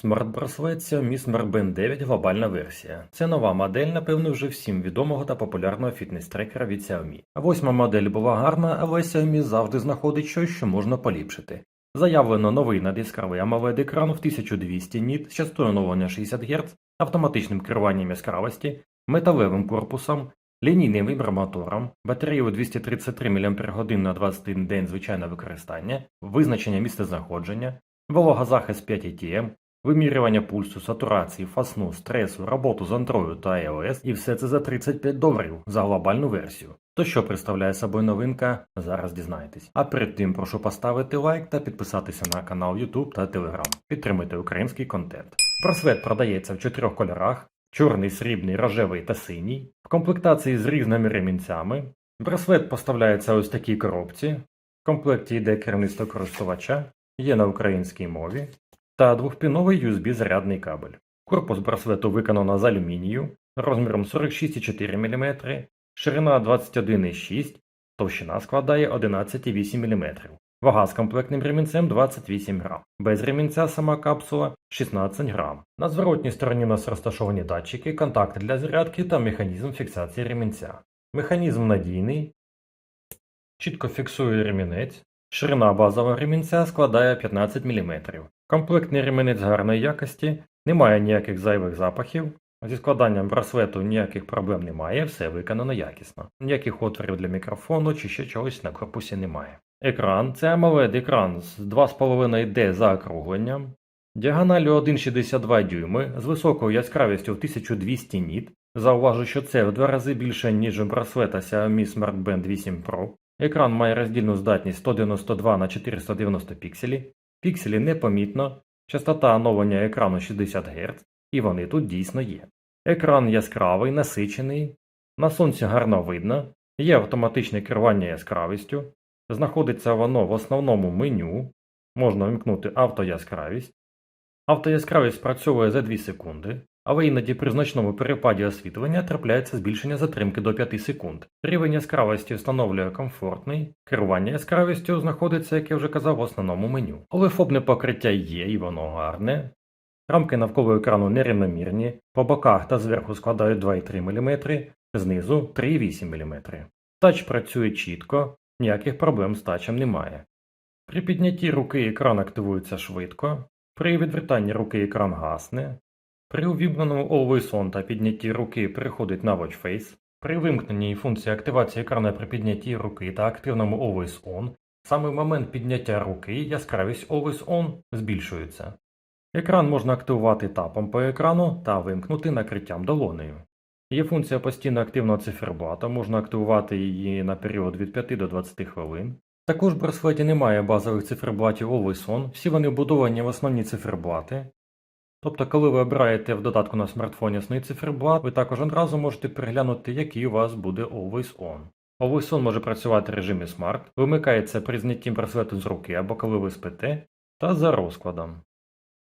Смарт-браслет Xiaomi Smart Band 9 глобальна версія. Це нова модель, напевно, вже всім відомого та популярного фітнес-трекера від Xiaomi. Восьма модель була гарна, але Xiaomi завжди знаходить щось, що можна поліпшити. Заявлено новий надяскравий amoled екран в 1200 ніт частотою оновлення 60 Гц, автоматичним керуванням яскравості, металевим корпусом, лінійним вібромотором, батареєю 233 мАч на 21 день звичайного використання, визначення місцезнаходження, вологозахист 5 ATM, вимірювання пульсу, сатурації, фасну, стресу, роботу з Android та iOS і все це за 35 доларів за глобальну версію. То що представляє собою новинка, зараз дізнаєтесь. А перед тим прошу поставити лайк та підписатися на канал YouTube та Telegram. Підтримуйте український контент. Браслет продається в чотирьох кольорах: чорний, срібний, рожевий та синій, в комплектації з різними ремінцями. Браслет поставляється ось такій коробці. В комплекті йде керівництво користувача, є на українській мові та двохпіновий USB зарядний кабель. Корпус браслету виконано з алюмінію розміром 46,4 мм, ширина 21,6 товщина складає 11,8 мм. Вага з комплектним ремінцем 28 грам. Без ремінця сама капсула 16 грам. На зворотній стороні у нас розташовані датчики, контакти для зарядки та механізм фіксації ремінця. Механізм надійний, чітко фіксує ремінець. Ширина базового ремінця складає 15 мм. Комплектний ремінець гарної якості, немає ніяких зайвих запахів. Зі складанням браслету ніяких проблем немає, все виконано якісно. Ніяких отворів для мікрофону чи ще чогось на корпусі немає. Екран це AMOLED екран з 2,5D заокругленням, діагоналю 1,62 дюйми з високою яскравістю в 1200 ніт. Зауважу, що це в два рази більше, ніж у браслета Xiaomi Smart Band 8 Pro. Екран має роздільну здатність 192 на 490 пікселі. Пікселі непомітно, частота оновлення екрану 60 Гц, і вони тут дійсно є. Екран яскравий, насичений, на сонці гарно видно, є автоматичне керування яскравістю, знаходиться воно в основному меню, можна вимкнути автояскравість. Автояскравість спрацьовує за 2 секунди, але іноді при значному перепаді освітлення трапляється збільшення затримки до 5 секунд. Рівень яскравості встановлює комфортний, керування яскравістю знаходиться, як я вже казав, в основному меню. Олефобне покриття є і воно гарне. Рамки навколо екрану нерівномірні, по боках та зверху складають 2,3 мм, знизу 3,8 мм. Тач працює чітко, ніяких проблем з тачем немає. При піднятті руки екран активується швидко, при відвертанні руки екран гасне, при увімкненому Always On та піднятті руки переходить на Watch Face, при вимкненні функції активації екрану при піднятті руки та активному Always On, саме в момент підняття руки яскравість Always On збільшується. Екран можна активувати тапом по екрану та вимкнути накриттям долонею. Є функція постійно активного циферблата, можна активувати її на період від 5 до 20 хвилин. Також в браслеті немає базових циферблатів Always On, всі вони вбудовані в основні циферблати. Тобто, коли ви обираєте в додатку на смартфоні основний циферблат, ви також одразу можете переглянути, який у вас буде Always On. Always On може працювати в режимі Smart, вимикається при знятті браслету з руки або коли ви спите, та за розкладом.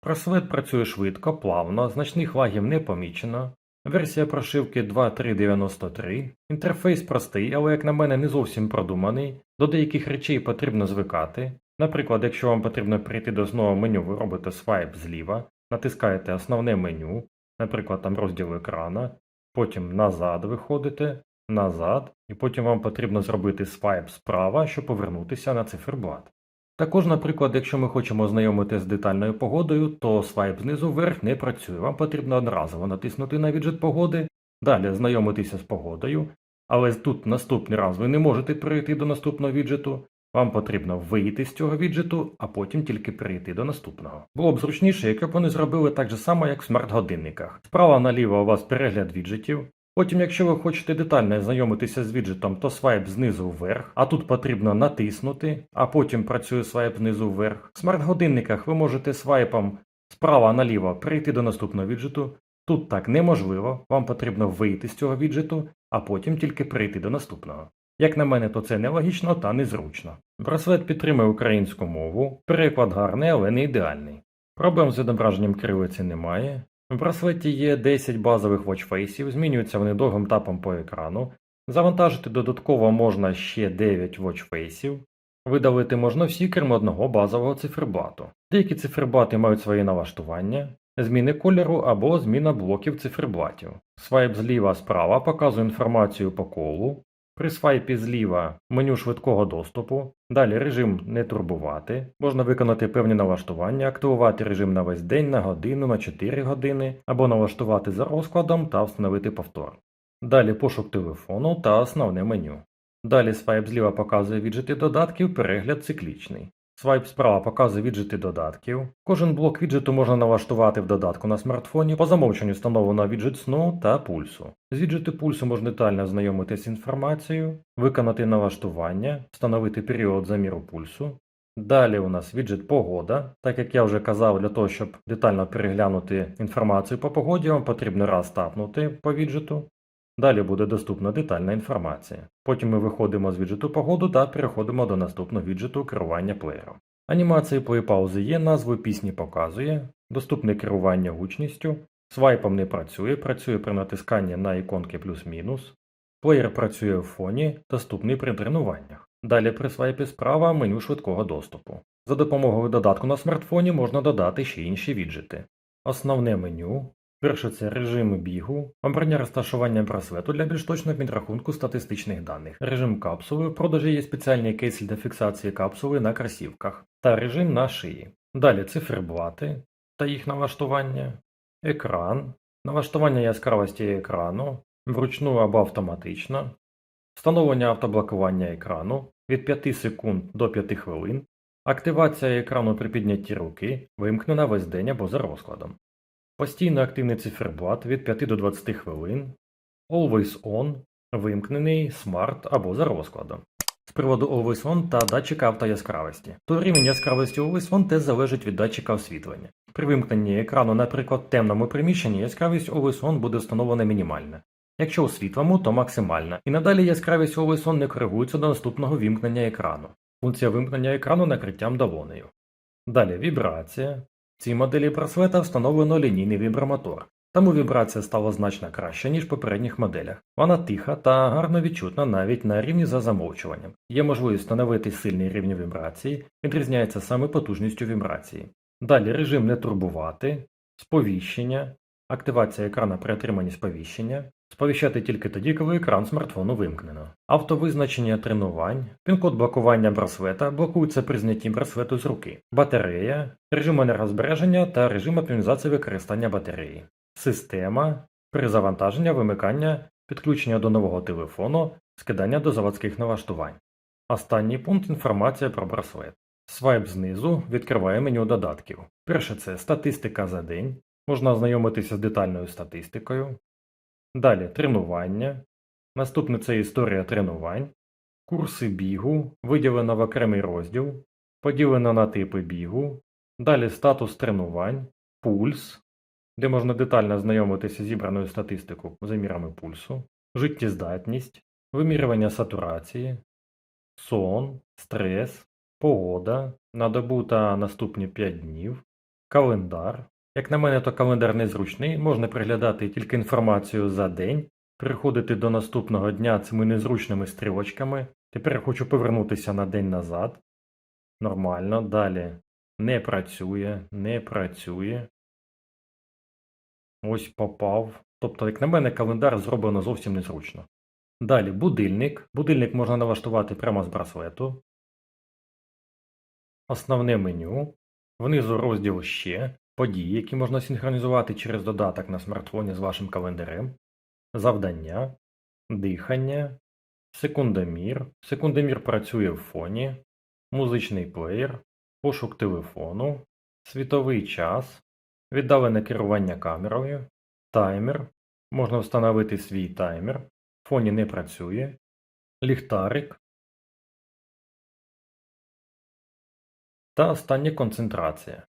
Браслет працює швидко, плавно, значних лагів не помічено. Версія прошивки 2.3.93. Інтерфейс простий, але, як на мене, не зовсім продуманий. До деяких речей потрібно звикати. Наприклад, якщо вам потрібно перейти до основного меню, ви робите свайп зліва, натискаєте основне меню, наприклад, там розділ екрана, потім назад виходите, назад, і потім вам потрібно зробити свайп справа, щоб повернутися на циферблат. Також, наприклад, якщо ми хочемо ознайомити з детальною погодою, то свайп знизу вверх не працює. Вам потрібно одноразово натиснути на віджит погоди, далі ознайомитися з погодою, але тут наступний раз ви не можете перейти до наступного віджиту. Вам потрібно вийти з цього віджиту, а потім тільки перейти до наступного. Було б зручніше, б вони зробили так же само, як в смарт-годинниках. Справа наліво у вас перегляд віджитів. Потім, якщо ви хочете детально знайомитися з віджитом, то свайп знизу вверх, а тут потрібно натиснути, а потім працює свайп знизу вверх. В смарт-годинниках ви можете свайпом справа наліво перейти до наступного віджиту. Тут так неможливо, вам потрібно вийти з цього віджиту, а потім тільки перейти до наступного. Як на мене, то це нелогічно та незручно. Браслет підтримує українську мову, переклад гарний, але не ідеальний. Проблем з відображенням кривиці немає. В браслеті є 10 базових watchfaceів, змінюються вони довгим тапом по екрану. Завантажити додатково можна ще 9 watchfaceів. Видалити можна всі крім одного базового циферблату. Деякі циферблати мають свої налаштування, зміни кольору або зміна блоків циферблатів. Свайп зліва-справа показує інформацію по колу. При свайпі зліва меню швидкого доступу, далі режим не турбувати, можна виконати певні налаштування, активувати режим на весь день, на годину, на 4 години, або налаштувати за розкладом та встановити повтор. Далі пошук телефону та основне меню. Далі свайп зліва показує віджити додатків, перегляд циклічний. Свайп справа показує віджити додатків. Кожен блок віджиту можна налаштувати в додатку на смартфоні, по замовченню встановлено віджит сну та пульсу. З віджиту пульсу можна детально знайомитися з інформацією, виконати налаштування, встановити період заміру пульсу. Далі у нас віджит погода. Так як я вже казав, для того, щоб детально переглянути інформацію по погоді, вам потрібно раз тапнути по віджиту. Далі буде доступна детальна інформація. Потім ми виходимо з віджиту погоду та переходимо до наступного віджиту керування плеєром. Анімації плей паузи є, назву пісні показує, доступне керування гучністю, свайпом не працює, працює при натисканні на іконки плюс-мінус, плеєр працює в фоні, доступний при тренуваннях. Далі при свайпі справа меню швидкого доступу. За допомогою додатку на смартфоні можна додати ще інші віджити. Основне меню. Перше це режим бігу, обрання розташування браслету для більш точного підрахунку статистичних даних, режим капсули, в продажі є спеціальний кейс для фіксації капсули на кросівках, та режим на шиї. Далі циферблати та їх налаштування, екран, налаштування яскравості екрану, вручну або автоматично, встановлення автоблокування екрану від 5 секунд до 5 хвилин, активація екрану при піднятті руки, вимкнена весь день або за розкладом. Постійно активний циферблат від 5 до 20 хвилин, Always On, вимкнений, смарт або за розкладом. З приводу Always On та датчика автояскравості. То рівень яскравості Always On теж залежить від датчика освітлення. При вимкненні екрану, наприклад, темному приміщенні яскравість Always On буде встановлена мінімальна. Якщо у світлому, то максимальна. І надалі яскравість Always On не коригується до наступного вімкнення екрану. Функція вимкнення екрану накриттям долонею. Далі вібрація. Цій моделі браслета встановлено лінійний вібромотор, тому вібрація стала значно краще, ніж в попередніх моделях. Вона тиха та гарно відчутна навіть на рівні за замовчуванням. Є можливість встановити сильний рівень вібрації, відрізняється саме потужністю вібрації. Далі режим не турбувати, сповіщення, активація екрана при отриманні сповіщення, сповіщати тільки тоді, коли екран смартфону вимкнено. Автовизначення тренувань, пін-код блокування браслета блокується при знятті браслету з руки, батарея, режим енергозбереження та режим оптимізації використання батареї, система, при завантаження, вимикання, підключення до нового телефону, скидання до заводських налаштувань. Останній пункт інформація про браслет. Свайп знизу відкриває меню додатків. Перше це статистика за день. Можна ознайомитися з детальною статистикою. Далі тренування. Наступне це історія тренувань, курси бігу, виділено в окремий розділ, поділено на типи бігу, далі статус тренувань, пульс, де можна детально ознайомитися з зібраною статистикою замірами пульсу, життєздатність, вимірювання сатурації, сон, стрес, погода на добу та наступні 5 днів, календар. Як на мене, то календар незручний, можна приглядати тільки інформацію за день, переходити до наступного дня цими незручними стрілочками. Тепер я хочу повернутися на день назад. Нормально, далі. Не працює, не працює. Ось попав. Тобто, як на мене, календар зроблено зовсім незручно. Далі будильник. Будильник можна налаштувати прямо з браслету. Основне меню. Внизу розділ ще. Події, які можна синхронізувати через додаток на смартфоні з вашим календарем. Завдання. Дихання. Секундомір. Секундомір працює в фоні. Музичний плеєр. Пошук телефону. Світовий час. Віддалене керування камерою. Таймер. Можна встановити свій таймер. В фоні не працює. Ліхтарик. Та остання концентрація.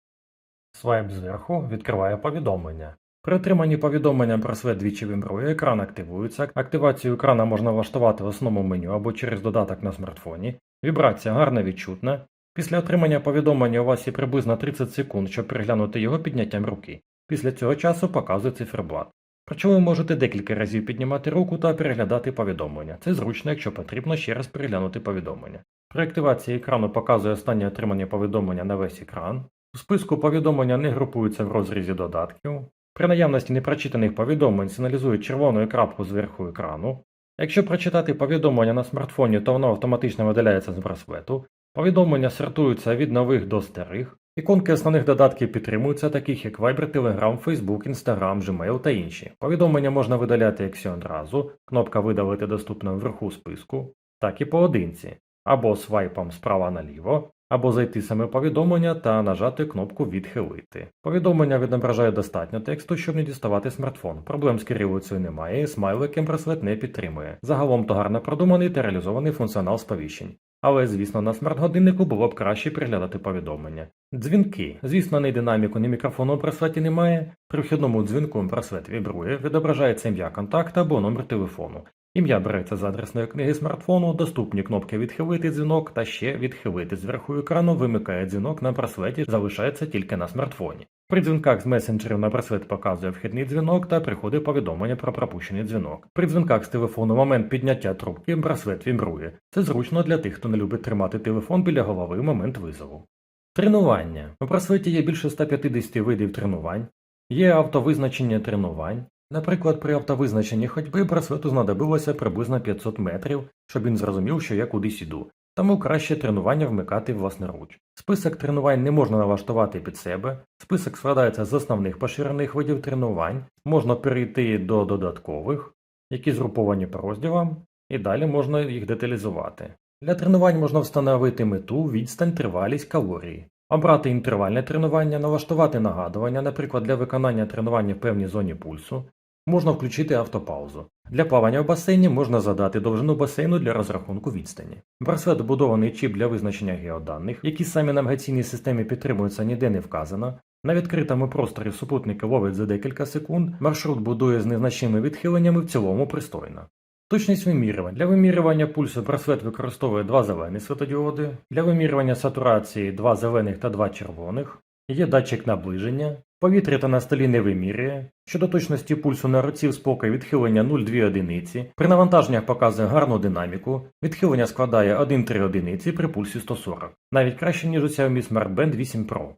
Свайп зверху відкриває повідомлення. При отриманні повідомлення браслет двічі вибрує, екран активується. Активацію екрана можна влаштувати в основному меню або через додаток на смартфоні. Вібрація гарно відчутна. Після отримання повідомлення у вас є приблизно 30 секунд, щоб переглянути його підняттям руки. Після цього часу показує циферблат. Причому ви можете декілька разів піднімати руку та переглядати повідомлення. Це зручно, якщо потрібно ще раз переглянути повідомлення. При активації екрану показує останнє отримання повідомлення на весь екран. У списку повідомлення не групуються в розрізі додатків. При наявності непрочитаних повідомлень сигналізують червоною крапку зверху екрану. Якщо прочитати повідомлення на смартфоні, то воно автоматично видаляється з браслету. Повідомлення сортуються від нових до старих. Іконки основних додатків підтримуються, таких як Viber, Telegram, Facebook, Instagram, Gmail та інші. Повідомлення можна видаляти як всі одразу, кнопка видалити доступна вверху списку, так і поодинці, або свайпом справа наліво, або зайти саме повідомлення та нажати кнопку Відхилити. Повідомлення відображає достатньо тексту, щоб не діставати смартфон. Проблем з кирилицею немає, і смайликом браслет не підтримує. Загалом то гарно продуманий та реалізований функціонал сповіщень. Але, звісно, на смарт-годиннику було б краще переглядати повідомлення. Дзвінки. Звісно, ні динаміку, ні мікрофону в браслеті немає. При вхідному дзвінку браслет вібрує, відображається ім'я контакта або номер телефону. Ім'я береться з адресної книги смартфону, доступні кнопки відхилити дзвінок та ще відхилити зверху екрану, вимикає дзвінок на браслеті, залишається тільки на смартфоні. При дзвінках з месенджерів на браслет показує вхідний дзвінок та приходить повідомлення про пропущений дзвінок. При дзвінках з телефону момент підняття трубки браслет вібрує. Це зручно для тих, хто не любить тримати телефон біля голови в момент визову. Тренування. У браслеті є більше 150 видів тренувань, є автовизначення тренувань. Наприклад, при автовизначенні ходьби браслету знадобилося приблизно 500 метрів, щоб він зрозумів, що я кудись іду. Тому краще тренування вмикати власноруч. Список тренувань не можна налаштувати під себе. Список складається з основних поширених видів тренувань, можна перейти до додаткових, які згруповані по розділам, і далі можна їх деталізувати. Для тренувань можна встановити мету, відстань, тривалість, калорії. Обрати інтервальне тренування, налаштувати нагадування, наприклад, для виконання тренування в певній зоні пульсу. Можна включити автопаузу. Для плавання в басейні можна задати довжину басейну для розрахунку відстані. Браслет вбудований чіп для визначення геоданих, які самі навігаційній системі підтримуються ніде не вказано. На відкритому просторі супутники ловить за декілька секунд, маршрут будує з незначними відхиленнями в цілому пристойно. Точність вимірювань. Для вимірювання пульсу браслет використовує два зелені світодіоди, для вимірювання сатурації два зелених та два червоних, є датчик наближення, повітря та на столі не вимірює. Щодо точності пульсу на руці в спокій відхилення 0,2 одиниці, при навантаженнях показує гарну динаміку, відхилення складає 1,3 одиниці при пульсі 140, навіть краще, ніж у Xiaomi Smart Band 8 Pro.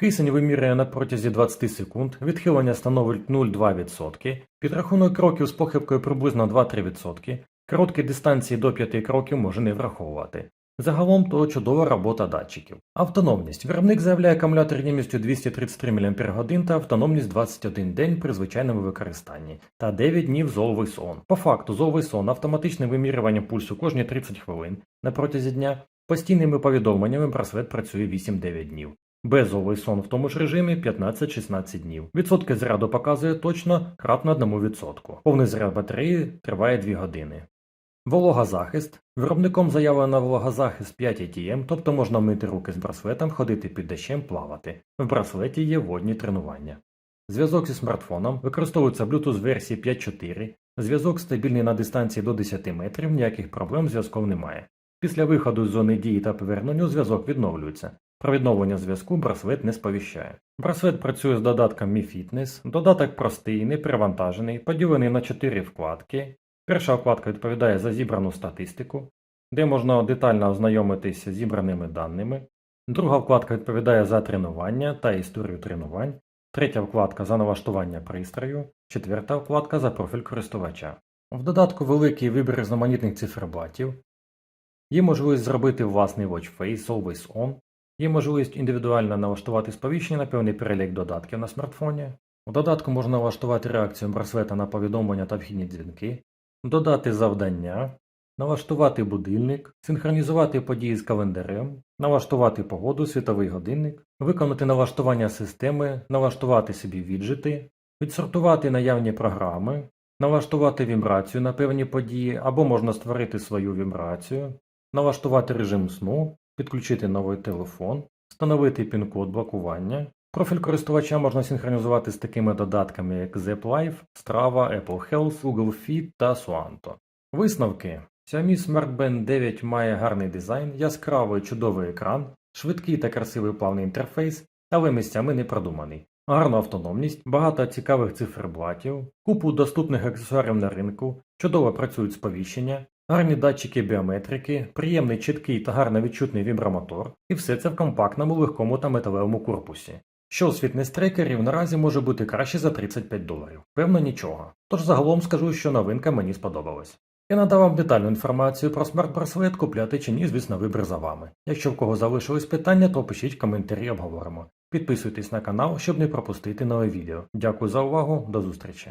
Кисень вимірює на протязі 20 секунд, відхилення становить 0,2%, підрахунок кроків з похибкою приблизно 2-3%, короткі дистанції до 5 кроків може не враховувати. Загалом то чудова робота датчиків. Автономність. Виробник заявляє акумулятор ємністю 233 мАч та автономність 21 день при звичайному використанні та 9 днів з Always On. По факту з Always On автоматичне вимірювання пульсу кожні 30 хвилин на протязі дня, постійними повідомленнями браслет працює 8-9 днів. Без Always On в тому ж режимі 15-16 днів. Відсотки заряду показує точно кратно 1%. Повний заряд батареї триває 2 години. Вологозахист. Виробником заявлено вологозахист 5 ATM, тобто можна мити руки з браслетом, ходити під дощем, плавати. В браслеті є водні тренування. Зв'язок зі смартфоном використовується Bluetooth версії 5.4. Зв'язок стабільний на дистанції до 10 метрів, ніяких проблем з зв'язком немає. Після виходу з зони дії та поверненню зв'язок відновлюється. Про відновлення зв'язку браслет не сповіщає. Браслет працює з додатком Mi Fitness. Додаток простий, не перевантажений, поділений на 4 вкладки. Перша вкладка відповідає за зібрану статистику, де можна детально ознайомитися з зібраними даними. Друга вкладка відповідає за тренування та історію тренувань. Третя вкладка за налаштування пристрою, четверта вкладка за профіль користувача. В додатку великий вибір різноманітних циферблатів. Є можливість зробити власний Watch Face Always On. Є можливість індивідуально налаштувати сповіщення на певний перелік додатків на смартфоні. У додатку можна налаштувати реакцію браслета на повідомлення та вхідні дзвінки, додати завдання, налаштувати будильник, синхронізувати події з календарем, налаштувати погоду, світовий годинник, виконати налаштування системи, налаштувати собі віджити, відсортувати наявні програми, налаштувати вібрацію на певні події або можна створити свою вібрацію, налаштувати режим сну, підключити новий телефон, встановити пін-код блокування. Профіль користувача можна синхронізувати з такими додатками, як ZepLife, Strava, Apple Health, Google Fit та Suanto. Висновки. Xiaomi Smart Band 9 має гарний дизайн, яскравий чудовий екран, швидкий та красивий плавний інтерфейс, але місцями не продуманий. Гарну автономність, багато цікавих циферблатів, купу доступних аксесуарів на ринку, чудово працюють сповіщення, гарні датчики біометрики, приємний чіткий та гарно відчутний вібромотор, і все це в компактному, легкому та металевому корпусі. Що з фітнес-трекерів наразі може бути краще за 35 доларів? Певно, нічого. Тож загалом скажу, що новинка мені сподобалась. Я надав вам детальну інформацію про смарт-браслет, купляти чи ні, звісно, вибір за вами. Якщо в кого залишились питання, то пишіть коментарі, обговоримо. Підписуйтесь на канал, щоб не пропустити нове відео. Дякую за увагу, до зустрічі.